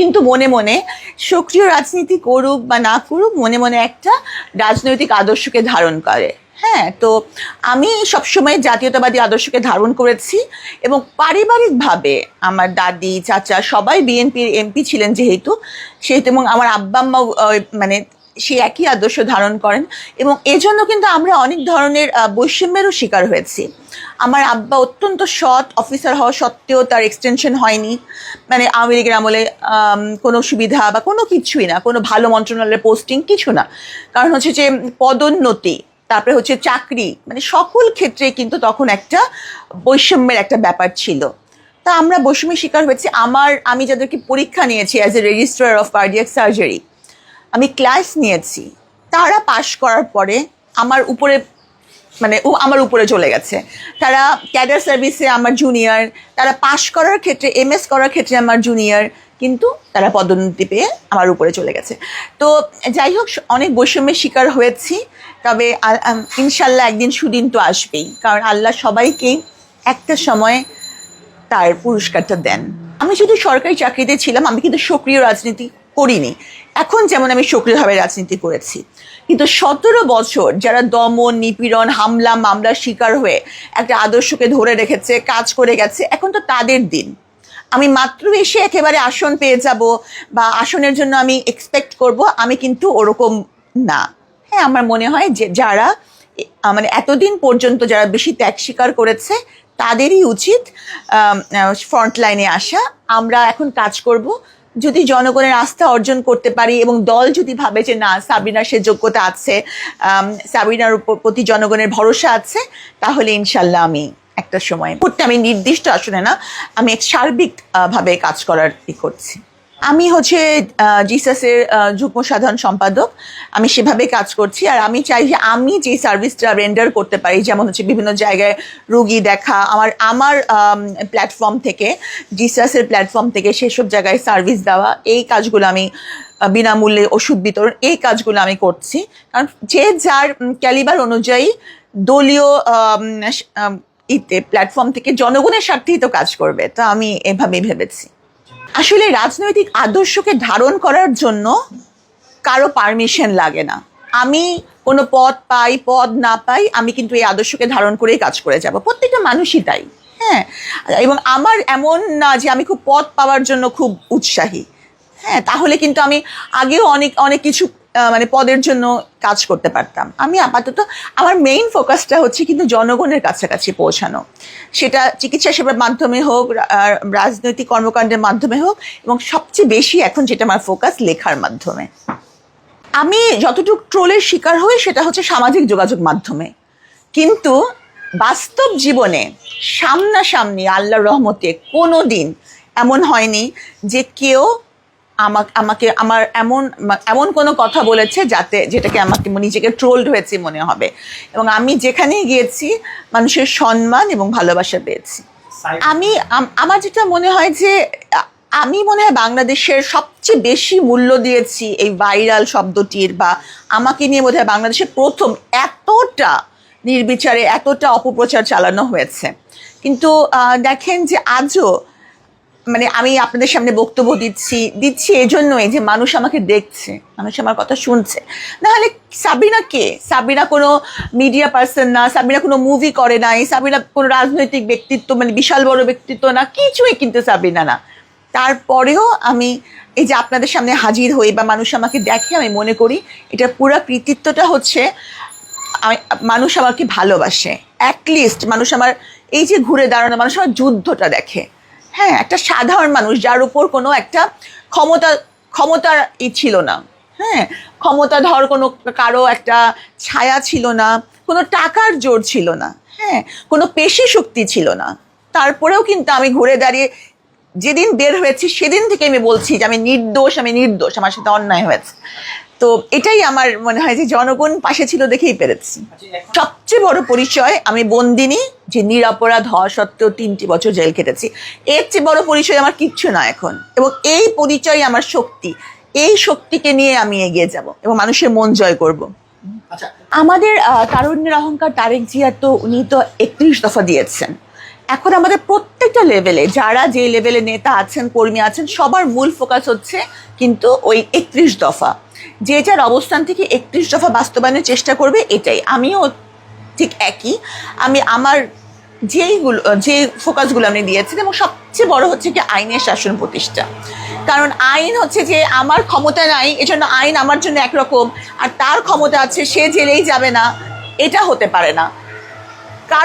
কিন্তু মনে মনে সক্রিয় রাজনীতি করুক বা না করুক, মনে মনে একটা রাজনৈতিক আদর্শকে ধারণ করে। হ্যাঁ তো আমি সবসময় জাতীয়তাবাদী আদর্শকে ধারণ করেছি এবং পারিবারিকভাবে আমার দাদি, চাচা সবাই বিএনপির এমপি ছিলেন যেহেতু, সেহেতু এবং আমার আব্বা মানে সেই একই আদর্শ ধারণ করেন এবং এজন্য কিন্তু আমরা অনেক ধরনের বৈষম্যেরও শিকার হয়েছি। আমার আব্বা অত্যন্ত সৎ অফিসার হওয়া সত্ত্বেও তার এক্সটেনশন হয়নি। মানে আওয়ামী লীগের আমলে কোনো সুবিধা বা কোনো কিছুই না, কোনো ভালো মন্ত্রণালয়ের পোস্টিং কিছু না। কারণ হচ্ছে যে পদোন্নতি, তারপরে হচ্ছে চাকরি মানে সকল ক্ষেত্রে কিন্তু তখন একটা বৈষম্যের একটা ব্যাপার ছিল। তা আমরা বৈষম্যের শিকার হয়েছি। আমার, আমি যাদেরকে পরীক্ষা নিয়েছি as a registrar of cardiac surgery আমি ক্লাস নিয়েছি, তারা পাশ করার পরে আমার উপরে মানে ও আমার উপরে চলে গেছে। তারা ক্যাডার সার্ভিসে আমার জুনিয়র তারা পাশ করার ক্ষেত্রে এমএস করার ক্ষেত্রে আমার জুনিয়র কিন্তু তারা পদোন্নতি পেয়ে আমার উপরে চলে গেছে। তো যাই হোক, অনেক বৈষম্যের শিকার হয়েছি, তবে ইনশাল্লাহ একদিন সুদিন তো আসবেই, কারণ আল্লাহ সবাইকেই একটা সময় তার পুরস্কারটা দেন। আমি শুধু সরকারি চাকরিতে ছিলাম, আমি কিন্তু সক্রিয় রাজনীতি করিনি। এখন যেমন আমি সক্রিয়ভাবে রাজনীতি করেছি। কিন্তু সতেরো বছর যারা দমন, নিপীড়ন, হামলা, মামলার শিকার হয়ে একটা আদর্শকে ধরে রেখেছে, কাজ করে গেছে, এখন তো তাদের দিন। আমি মাত্র এসে একেবারে আসন পেয়ে যাব বা আসনের জন্য আমি এক্সপেক্ট করব, আমি কিন্তু ওরকম না। হ্যাঁ আমার মনে হয় যে যারা মানে এতদিন পর্যন্ত যারা বেশি ত্যাগ স্বীকার করেছে, তাদেরই উচিত ফ্রন্ট লাইনে আসা। আমরা এখন কাজ করব যদি জনগণের আস্থা অর্জন করতে পারি এবং দল যদি ভাবে যে না, সাবিনার সে যোগ্যতা আছে সাবিনার প্রতি জনগণের ভরসা আছে, তাহলে ইনশাল্লাহ আমি একটা সময় করতে আমি নির্দিষ্ট আসলে না, আমি এক সার্বিক ভাবে কাজ করার ই করছি। আমি হচ্ছে জিসাসের যুগ্ম সাধারণ সম্পাদক। আমি সেভাবে কাজ করছি। আর আমি চাই যে আমি যে সার্ভিসটা রেন্ডার করতে পারি, যেমন হচ্ছে বিভিন্ন জায়গায় রুগী দেখা, আমার আমার প্ল্যাটফর্ম থেকে, জিসাসের প্ল্যাটফর্ম থেকে সেসব জায়গায় সার্ভিস দেওয়া, এই কাজগুলো আমি বিনামূল্যে ওষুধ বিতরণ, এই কাজগুলো আমি করছি। কারণ যে যার ক্যালিবার অনুযায়ী দলীয় ইতে প্ল্যাটফর্ম থেকে জনগণের স্বার্থেই তো কাজ করবে। তো আমি এভাবেই ভেবেছি। আসলে রাজনৈতিক আদর্শকে ধারণ করার জন্য কারও পারমিশন লাগে না। আমি কোনো পদ পাই, পদ না পাই, আমি কিন্তু এই আদর্শকে ধারণ করেই কাজ করে যাব। প্রত্যেকটা মানুষই তাই হ্যাঁ? এবং আমার এমন না যে আমি খুব পদ পাওয়ার জন্য খুব উৎসাহী হ্যাঁ? তাহলে কিন্তু আমি আগেও অনেক অনেক কিছু মানে পদের জন্য কাজ করতে পারতাম। আমি আপাতত, আমার মেইন ফোকাসটা হচ্ছে কিন্তু জনগণের কাছাকাছি পৌঁছানো। সেটা চিকিৎসা সেবার মাধ্যমে হোক রাজনৈতিক কর্মকাণ্ডের মাধ্যমে হোক, এবং সবচেয়ে বেশি এখন যেটা আমার ফোকাস লেখার মাধ্যমে। আমি যতটুকু ট্রোলের শিকার হই, সেটা হচ্ছে সামাজিক যোগাযোগ মাধ্যমে। কিন্তু বাস্তব জীবনে সামনাসামনি আল্লাহর রহমতে কোনো দিন এমন হয়নি যে কেউ আমাকে আমাকে আমার এমন এমন কোনো কথা বলেছে যাতে যেটাকে আমাকে নিজেকে ট্রোলড হয়েছে মনে হবে। এবং আমি যেখানেই গিয়েছি মানুষের সম্মান এবং ভালোবাসা পেয়েছি। আমি আমার যেটা মনে হয় যে আমি মনে হয় বাংলাদেশের সবচেয়ে বেশি মূল্য দিয়েছি এই ভাইরাল শব্দটির বা আমাকে নিয়ে বোধ হয় বাংলাদেশের প্রথম এতটা নির্বিচারে এতটা অপপ্রচার চালানো হয়েছে। কিন্তু দেখেন যে আজও মানে আমি আপনাদের সামনে বক্তব্য দিচ্ছি দিচ্ছি এজন্যই যে মানুষ আমাকে দেখছে, মানুষ আমার কথা শুনছে। নাহলে সাবিনা কে? সাবিনা কোনো মিডিয়া পার্সন না, সাবিনা কোনো মুভি করে নাই, সাবিনা কোনো রাজনৈতিক ব্যক্তিত্ব মানে বিশাল বড় ব্যক্তিত্ব না, কিছুই কিন্তু সাবিনা না। তারপরেও আমি এই যে আপনাদের সামনে হাজির হই বা মানুষ আমাকে দেখে, আমি মনে করি এটা পুরো কৃতিত্বটা হচ্ছে মানুষ আমাকে ভালোবাসে। অ্যাটলিস্ট মানুষ আমার, এই যে ঘুরে দাঁড়ানো, মানুষ আমার যুদ্ধটা দেখে। হ্যাঁ একটা সাধারণ মানুষ যার উপর কোনো একটা ক্ষমতা, ক্ষমতার ই ছিল না। হ্যাঁ ক্ষমতাধর কোনো কারও একটা ছায়া ছিল না, কোনো টাকার জোর ছিল না। হ্যাঁ কোনো পেশি শক্তি ছিল না। তারপরেও কিন্তু আমি ঘুরে দাঁড়িয়ে যেদিন বের হয়েছি, সেদিন থেকে আমি বলছি যে আমি নির্দোষ আমি নির্দোষ, আমার সাথে অন্যায় হয়েছে। তো এটাই আমার মনে হয় যে জনগণ পাশে ছিল দেখেই পেরেছি। সবচেয়ে বড় পরিচয় আমি বন্দিনী যে নিরাপরাধ হওয়া সত্ত্বেও তিনটি বছর জেল কেটেছি এর চেয়ে বড় পরিচয় আমার কিচ্ছু না এখন। এবং এই পরিচয় আমার শক্তি। এই শক্তিকে নিয়ে আমি এগিয়ে যাব এবং মানুষের মন জয় করব। আচ্ছা। আমাদের তারুণ্যের অহংকার তারেক জিয়া তো উনি তো একত্রিশ দফা দিয়েছেন। এখন আমাদের প্রত্যেকটা লেভেলে যারা যে লেভেলে নেতা আছেন কর্মী আছেন সবার মূল ফোকাস হচ্ছে কিন্তু ওই একত্রিশ দফা। যে যার অবস্থান থেকে একত্রিশ দফা বাস্তবায়নের চেষ্টা করবে, এটাই। আমিও ঠিক একই। আমি আমার যেইগুলো, যে ফোকাসগুলো আমি দিয়েছি, এবং সবচেয়ে বড় হচ্ছে কি আইনের শাসন প্রতিষ্ঠা। কারণ আইন হচ্ছে যে আমার ক্ষমতা নাই, এজন্য আইন আমার জন্য একরকম, আর তার ক্ষমতা আছে, সে জেলেই যাবে না, এটা হতে পারে না।